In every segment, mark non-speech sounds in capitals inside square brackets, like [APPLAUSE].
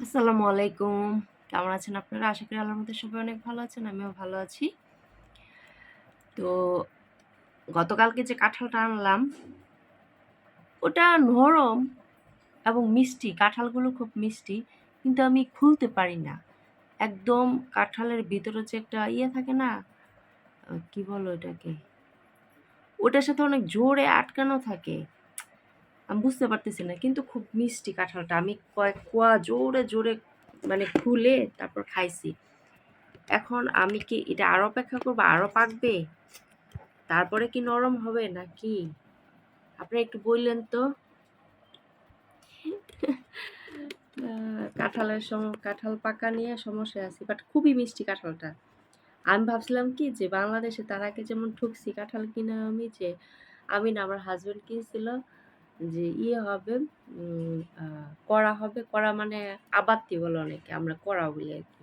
আসসালামু আলাইকুম। কেমন আছেন আপনারা? আশা করি আল্লাহর মধ্যে সবাই অনেক ভালো আছেন, আমিও ভালো আছি। তো গতকালকে যে কাঁঠালটা আনলাম, ওটা নরম এবং মিষ্টি, কাঁঠালগুলো খুব মিষ্টি, কিন্তু আমি খুলতে পারি না। একদম কাঁঠালের ভিতরে যে একটা ইয়ে থাকে না কি বলো এটাকে ওটার সাথে অনেক জোরে আটকানো থাকে। আমি বুঝতে পারতেছি না, কিন্তু খুব মিষ্টি কাঁঠালটা। আমি কয়েক কোয়া জোরে জোরে মানে খুলে তারপর খাইছি। এখন আমি কি এটা আরও অপেক্ষা করব আরও পাকবে? তারপরে কি নরম হবে নাকি? আপনি একটু বললেন তো। কাঁঠালের সম, কাঁঠাল পাকা নিয়ে সমস্যা আছে বাট খুবই মিষ্টি কাঁঠালটা। আমি ভাবছিলাম কি যে বাংলাদেশে তার আগে যেমন ঠুকছি কাঁঠাল কিনে আমি, যে আমি না, আমার হাজবেন্ড কিনছিল। যে ইয়ে হবে করা হবে, করা মানে আবাত্তি বলে অনেকে, আমরা করা বলি আর কি।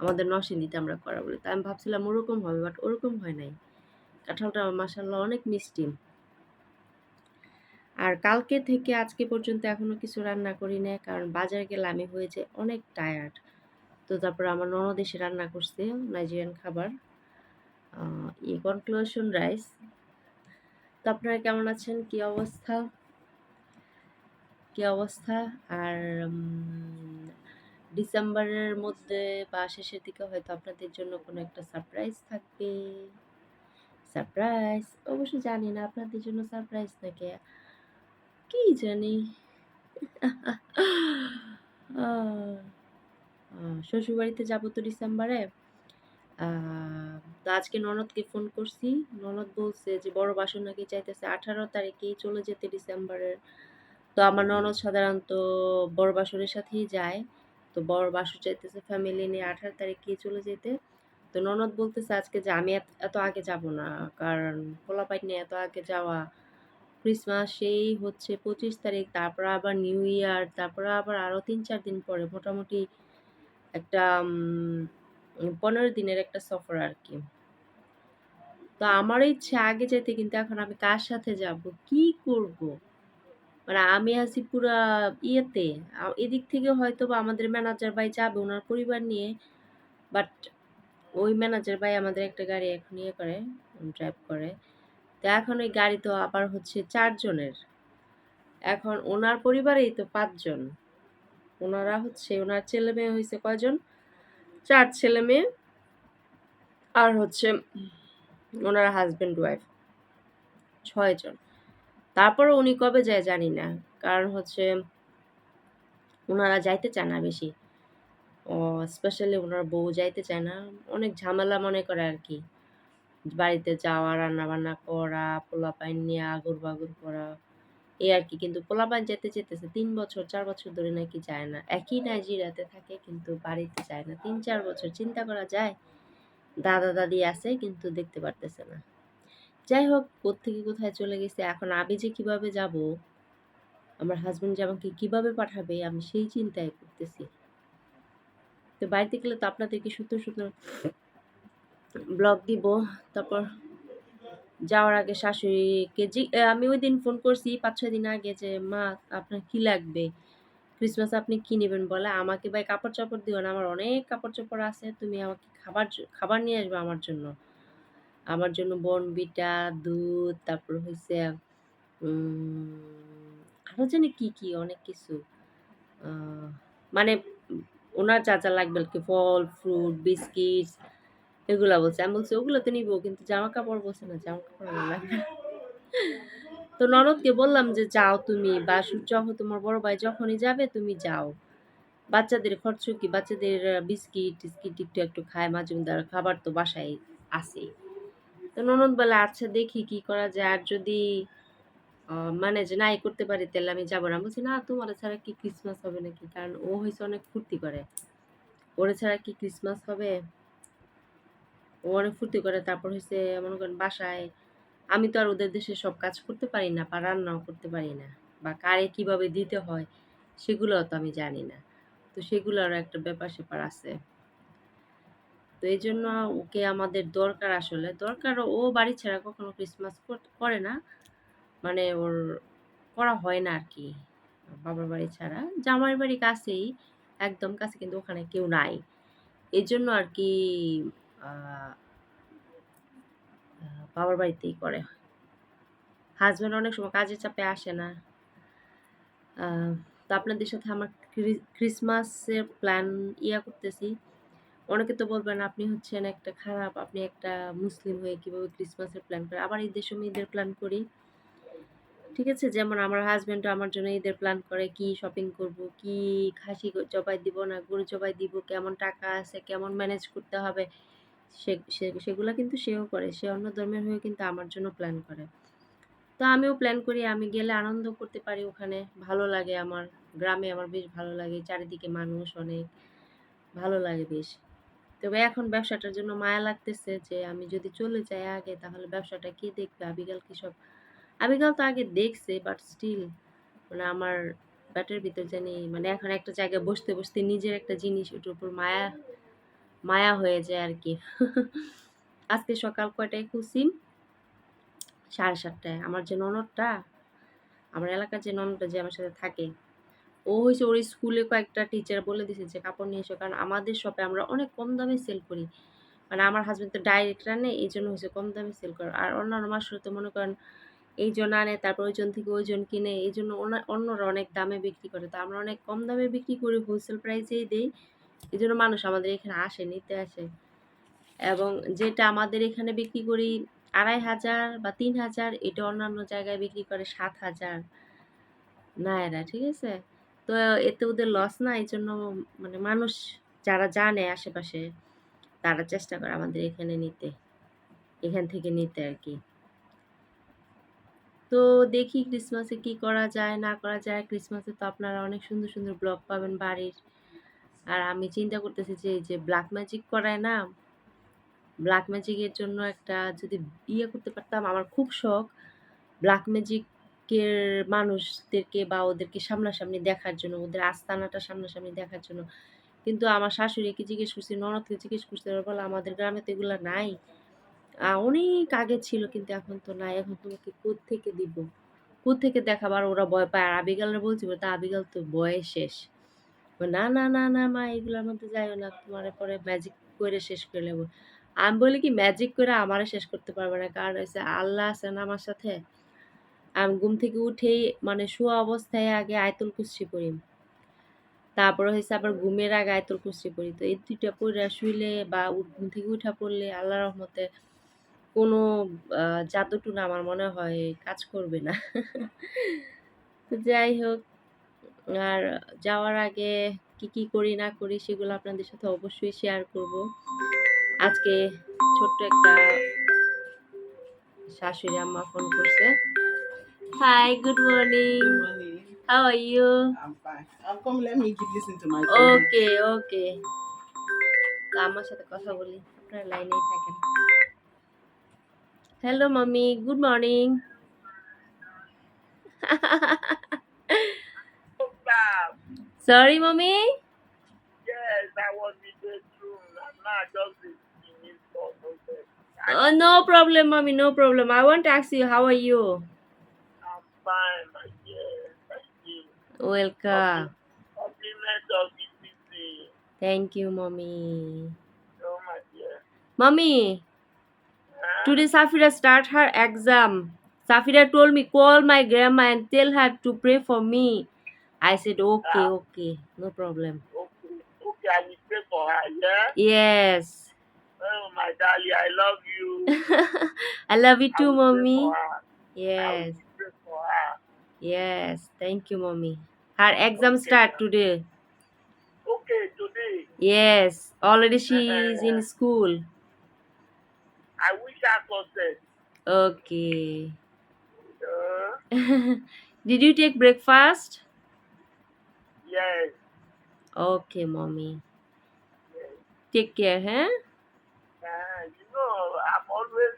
আমাদের নরসিংদীতে আমরা করা বলি। তা আমি ভাবছিলাম ওরকম হবে বাট ওরকম হয় নাই। কাঁঠালটা মাসাল্লাহ অনেক মিষ্টি। আর কালকে থেকে আজকে পর্যন্ত এখনও কিছু রান্না করি না কারণ বাজারে গেলে আমি হয়েছে অনেক টায়ার্ড তো তারপর আমার ননদ এসে রান্না করছে নাইজেরিয়ান খাবার ই কনক্লুশন রাইস তো আপনারা কেমন আছেন? কি অবস্থা? কি অবস্থা? আর ডিসেম্বরের মধ্যে বা শেষের দিকে হয়তো আপনাদের জন্য কোনো একটা সারপ্রাইজ থাকবে। সারপ্রাইজ অবশ্য জানি না, আপনাদের জন্য সারপ্রাইজ থাকে কি জানি? শ্বশুরবাড়িতে যাব তো ডিসেম্বরে। তো আজকে ননদকে ফোন করছি। ননদ বলছে যে, বড় বাসন নাকি চাইতেছে আঠারো তারিখেই চলে যেতে ডিসেম্বরের। তো আমার ননদ সাধারণত বড় বাসুরের সাথেই যায়। তো বড় বাসর চাইতেছে ফ্যামিলি নিয়ে আঠারো তারিখেই চলে যেতে। তো ননদ বলতেছে, আজকে যে, আমি এত আগে যাব না। কারণ পোলাপাইট নিয়ে এত আগে যাওয়া। ক্রিসমাস সেই হচ্ছে পঁচিশ তারিখ, তারপর আবার নিউ ইয়ার তারপর আবার আরও তিন, চার দিন পরে মোটামুটি একটা পনেরো দিনের একটা সফর আর কি তো আমার ইচ্ছে আগে যেতে কিন্তু এখন আমি কার সাথে যাব? কি করব? মানে আমি আছি পুরা ইয়েতে। এদিক থেকে হয়তো বা আমাদের ম্যানেজার ভাই যাবে ওনার পরিবার নিয়ে বাট ওই ম্যানেজার ভাই আমাদের একটা গাড়ি এখন ইয়ে করে ড্রাইভ করে। তো এখন ওই গাড়ি তো আবার হচ্ছে চারজনের। এখন ওনার পরিবারেই তো পাঁচজন। ওনারা হচ্ছে, ওনার ছেলে মেয়ে হয়েছে কয়জন? চার ছেলে মেয়ে আর হচ্ছে ওনার হাজব্যান্ড ওয়াইফ ছয়জন। তারপর উনি কবে যায় জানি না। কারণ হচ্ছে ওনারা যাইতে চায় না বেশি। ও স্পেশালি ওনার বউ যাইতে চায় না। অনেক ঝামেলা মনে করে আর কি বাড়িতে যাওয়া রান্না বান্না করা পোলা পোলাপাইন নিয়ে আগুর বাগুর করা। এই আর কি কিন্তু পোলা পোলাপাইন যেতে যেতেছে তিন বছর, চার বছর ধরে নাকি যায় না। একই নাইজেরিয়াতে থাকে কিন্তু বাড়িতে যায় না। তিন, চার বছর চিন্তা করা যায়। দাদা, দাদি আছে কিন্তু দেখতে পারতেছে না। যাই হোক কোত্থেকে কোথায় চলে গেছে, এখন আমি যে কীভাবে যাব, আমার হাজব্যান্ড যে আমাকে কীভাবে পাঠাবে, আমি সেই চিন্তায় করতেছি তো বাড়িতে গেলে তো আপনাদেরকে সুন্দর সুন্দর ব্লগ দিব, তারপর যাওয়ার আগে শাশুড়িকে জি আমি ওই দিন ফোন করছি পাঁচ ছয় দিন আগে যে, মা, আপনার কি লাগবে? ক্রিসমাস আপনি কি নেবেন বলে? আমাকে, ভাই কাপড় চাপড় দিও না, আমার অনেক কাপড় চোপড় আছে, তুমি আমাকে খাবার খাবার নিয়ে আসবে আমার জন্য। আমার জন্য বনবিটা দুধ, তারপর হয়েছে আরও জানি কি কি, অনেক কিছু। মানে ওনার যা লাগবে আর কি, ফল, ফ্রুট, বিস্কিট, এগুলা বলছে। আমি বলছি ওগুলো তো নিবো, কিন্তু জামা কাপড় বলছে না জামা কাপড় লাগবে। তো ননদকে বললাম যে, যাও তুমি বা সু- যখন তোমার বড় ভাই যখনই যাবে, তুমি যাও। বাচ্চাদের খরচ কি? বাচ্চাদের বিস্কিট, টিস্কিট একটু একটু খায়, মাঝে মধ্যে খাবার তো বাসায় আছে তো ননদ বলে আচ্ছা দেখি কি করা যায়। আর যদি মানে যে নাই করতে পারি, তাহলে আমি যাব না। বলছি, না, তোমার ছাড়া কি ক্রিসমাস হবে নাকি? কারণ ও হয়েছে অনেক ফুর্তি করে। ওরে ছাড়া কি ক্রিসমাস হবে? ও অনেক ফুর্তি করে। তারপর হয়েছে, মনে করেন বাসায়, আমি তো আর ওদের দেশে সব কাজ করতে পারি না, বা রান্নাও করতে পারি না, বা কারে কীভাবে দিতে হয় সেগুলোও তো আমি জানি না। তো সেগুলোরও একটা ব্যাপার স্যাপার আছে। তো এই জন্য ওকে আমাদের দরকার আসলে। দরকার ও বাড়ি ছাড়া কখনো ক্রিসমাস কর- না। মানে ওর করা হয় না আর কি বাবার বাড়ি ছাড়া। জামাই বাড়ি কাছেই, একদম কাছে কিন্তু ওখানে কেউ নাই। এই জন্য আর কি বাবার বাড়িতেই করে। হাজব্যান্ড অনেক সময় কাজের চাপে আসে না। তো আপনাদের সাথে আমার ক্রিসমাসের প্ল্যান ইয়া করতেছি। অনেকে তো বলবেন, আপনি হচ্ছেন একটা খারাপ, আপনি একটা মুসলিম হয়ে কীভাবে ক্রিসমাসের প্ল্যান করে আবার ঈদের সময় ঈদের প্ল্যান করি। ঠিক আছে? যেমন আমার হাজব্যান্ডও আমার জন্য ঈদের প্ল্যান করে কি শপিং করব, কি খাসি জবাই দিব না, গরু জবাই দিব, কেমন টাকা আছে, কেমন ম্যানেজ করতে হবে। সে সেগুলো কিন্তু সেও করে, সে অন্য ধর্মের হয়ে কিন্তু আমার জন্য প্ল্যান করে। তো আমিও প্ল্যান করি, আমি গেলে আনন্দ করতে পারি ওখানে, ভালো লাগে আমার গ্রামে আমার বেশ ভালো লাগে, চারিদিকে মানুষ অনেক, ভালো লাগে বেশ। তবে এখন ব্যবসাটার জন্য মায়া লাগতেছে যে, আমি যদি চলে যাই আগে, তাহলে ব্যবসাটা কে দেখবে? আবিগাল কি সব? আবিগাল তো আগে দেখছে বাট স্টিল মানে আমার ব্যাটের ভিতর জানি মানে এখন একটা জায়গায় বসতে বসতে নিজের একটা জিনিস, ওটার উপর মায়া মায়া হয়ে যায় আর কি [LAUGHS] আজকে সকাল কয়টায় খুলছি? সাড়ে সাতটায়। আমার যে ননদটা, আমার এলাকার যে ননদটা যে আমার সাথে থাকে ও হয়েছে ওর স্কুলে কয়েকটা টিচার বলে দিয়েছে যে, কাপড় নিয়ে এসো। কারণ আমাদের শপে আমরা অনেক কম দামে সেল করি। মানে আমার হাজব্যান্ড তো ডাইরেক্ট আনে এই জন্য হয়েছে কম দামে সেল করে। আর অন্যান্য মাসে তো মনে করেন এই জন আনে, তারপর ওইজন থেকে ওইজন কিনে, এই জন্য অন্যরা অনেক দামে বিক্রি করে। তো আমরা অনেক কম দামে বিক্রি করি হোলসেল প্রাইসেই দিই। এই জন্য মানুষ আমাদের এখানে আসে, নিতে আসে। এবং যেটা আমাদের এখানে বিক্রি করি আড়াই হাজার বা তিন হাজার, এটা অন্যান্য জায়গায় বিক্রি করে সাত হাজার নায়রা ঠিক আছে? তো এতে ওদের লস না এই জন্য মানে মানুষ যারা জানে আশেপাশে, তারা চেষ্টা করে আমাদের এখানে নিতে, এখান থেকে নিতে আর কি। তো দেখি ক্রিসমাসে কি করা যায়, না করা যায়। ক্রিসমাসে তো আপনারা অনেক সুন্দর সুন্দর ব্লগ পাবেন বাড়ির। আর আমি চিন্তা করতেছি যে যে ব্ল্যাক ম্যাজিক করায় না ব্ল্যাক ম্যাজিকের জন্য একটা যদি ইয়ে করতে পারতাম, আমার খুব শখ ব্ল্যাক ম্যাজিকের মানুষদেরকে বা ওদেরকে সামনাসামনি দেখার জন্য, ওদের আস্তানাটা সামনাসামনি দেখার জন্য। কিন্তু আমার শাশুড়িকে জিজ্ঞেস করছি, ননদকে জিজ্ঞেস করছি? বলে, আমাদের গ্রামে তো এগুলো নাই। অনেক আগে ছিল, কিন্তু এখন তো নাই। এখন তোমাকে থেকে দিব? থেকে দেখাবার? ওরা ভয় পায়। আর আবিগালের বলছি, তা আবিগাল তো বয়স শেষ। না না না না, মা, এগুলোর মধ্যে যাইও না। তোমার পরে ম্যাজিক করে শেষ করে নেব। আমি বলি কি ম্যাজিক করে আমারে শেষ করতে পারবে না। কারণ হচ্ছে আল্লাহ আছেন আমার সাথে। ঘুম থেকে উঠেই মানে শোয়া অবস্থায় আগে আয়তুল কুস্তি পড়ি। তারপরে হয়েছে আবার ঘুমের আগে আয়তুল কুস্তি পড়ি। তো এই দুইটা পড়ে শুইলে বা ঘুম থেকে উঠা পড়লে আল্লাহ রহমতে কোনো জাদুটুন আমার মনে হয় কাজ করবে না। [LAUGHS] তো যাই হোক, আর যাওয়ার আগে কি কি করি না করি সেগুলো আপনাদের সাথে অবশ্যই শেয়ার করব। আজকে ছোট্ট একটা শাশুড়ি আম্মা ফোন করছে। Hi good morning how are you okay okay আমার সাথে কথা বলি আপনারা লাইনেই থাকেন হ্যালো মামি good morning Sorry, mommy. Yes, I was in the room. I'm not just Oh, no problem, mommy. No problem. I want to ask you, how are you? I'm Oh, my dear. Mommy, Huh? today Safira start her exam. Safira told me call my grandma and tell her to pray for me. I said okay, Ah. okay, no problem. Okay, okay, I will pray for her, yeah? Yes. Oh, my darling, I love you. [LAUGHS] I love you I too, pray mommy. I Yes, will pray for her. yes. Thank you, mommy. Her exam start today. Okay, today, Yes, already she is in school. I wish her success. Okay. Uh, [LAUGHS] Did you take breakfast? yes, Okay, mommy. yes. Take care, huh? Uh, you know, I'm always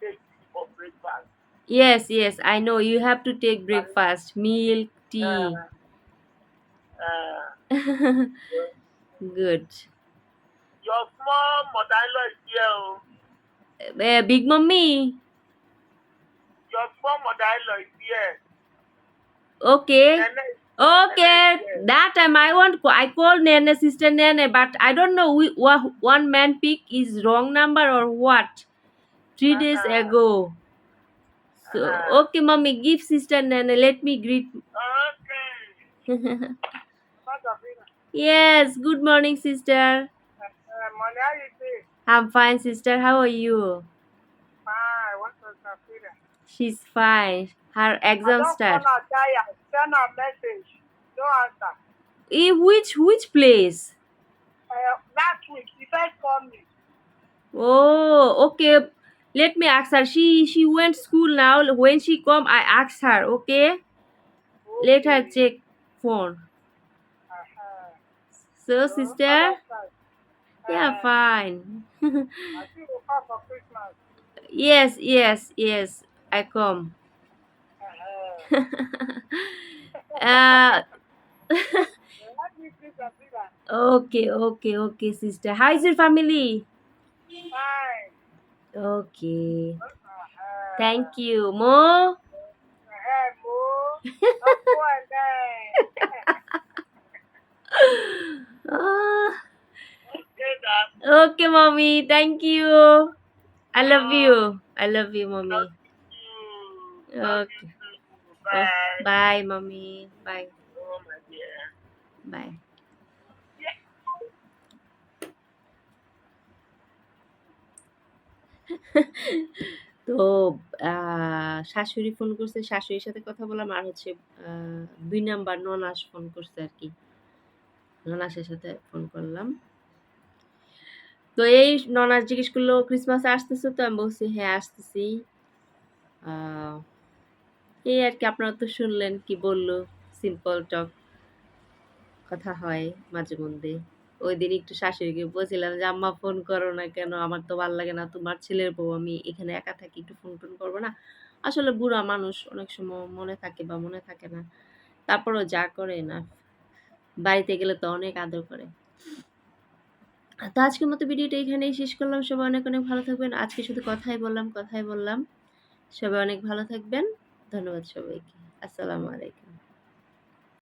taking for breakfast. Yes, yes, I know. You have to take breakfast, milk, tea. Uh, [LAUGHS] Good. your small mother-in-law is here. oh. Uh, big mommy. Your small mother-in-law is here. Okay. Nene, Okay, that time I want I call Nene, sister Nene, but I don't know we, wha- one man pick is wrong number or what. Three days Uh-uh. ago. So Uh-uh. okay, mommy, give sister Nene. Let me greet. Okay. [LAUGHS] Yes. Good morning, sister. uh, you? I'm fine, sister. How are you? Fine. What's your computer? She's fine. Her exam I start. don't wanna die. Send a message. No answer. In which which place? Uh, last week, you first called me. Oh, okay. Let me ask her. She she went school now. When she come, I ask her. Okay. Let her Okay. check phone. So, sister, yeah, fine. I think we'll come for Christmas. [LAUGHS] yes, yes, yes. I come. Uh-huh. [LAUGHS] uh, Let me see the computer. okay, okay, okay, sister. How is your family? Fine. Okay. Uh-huh. Thank you, Mo. Mo. [LAUGHS] Don't go and then. Ah, Okay, mommy. Thank you. I love you. I love you, mommy. Okay. Oh, Bye. bye, mommy. Bye. Oh, my dear. Bye. তো আহ, শাশুড়ি phone করছে শাশুড়ির সাথে কথা বললাম আর হচ্ছে দুই number ননাস phone করছে আর কি ননাসের সাথে ফোন করলাম। তো এই ননাস জিজ্ঞেস করল ক্রিসমাসে আসতেছো তো? আমি বলছি হ্যাঁ আসতেছি। এই আর কি, আপনারা তো শুনলেন কি বলল সিম্পল টক কথা হয় মাঝে মধ্যে। ওই দিন একটু শাশুড়িকে বলছিলাম যে, আম্মা ফোন করো না কেন? আমার তো ভালো লাগে না। তোমার ছেলের বউ, আমি এখানে একা থাকি, একটু ফোন টোন করব না? আসলে বুড়া মানুষ অনেক সময় মনে থাকে বা মনে থাকে না। তারপরও যা করে না। বাড়িতে গেলে তো অনেক আদর করে। তো আজকের মতো ভিডিওটা এখানেই শেষ করলাম। সবাই অনেক অনেক ভালো থাকবেন। আজকে শুধু কথাই বললাম কথাই বললাম। সবাই অনেক ভালো থাকবেন। ধন্যবাদ সবাইকে। আসসালামু আলাইকুম।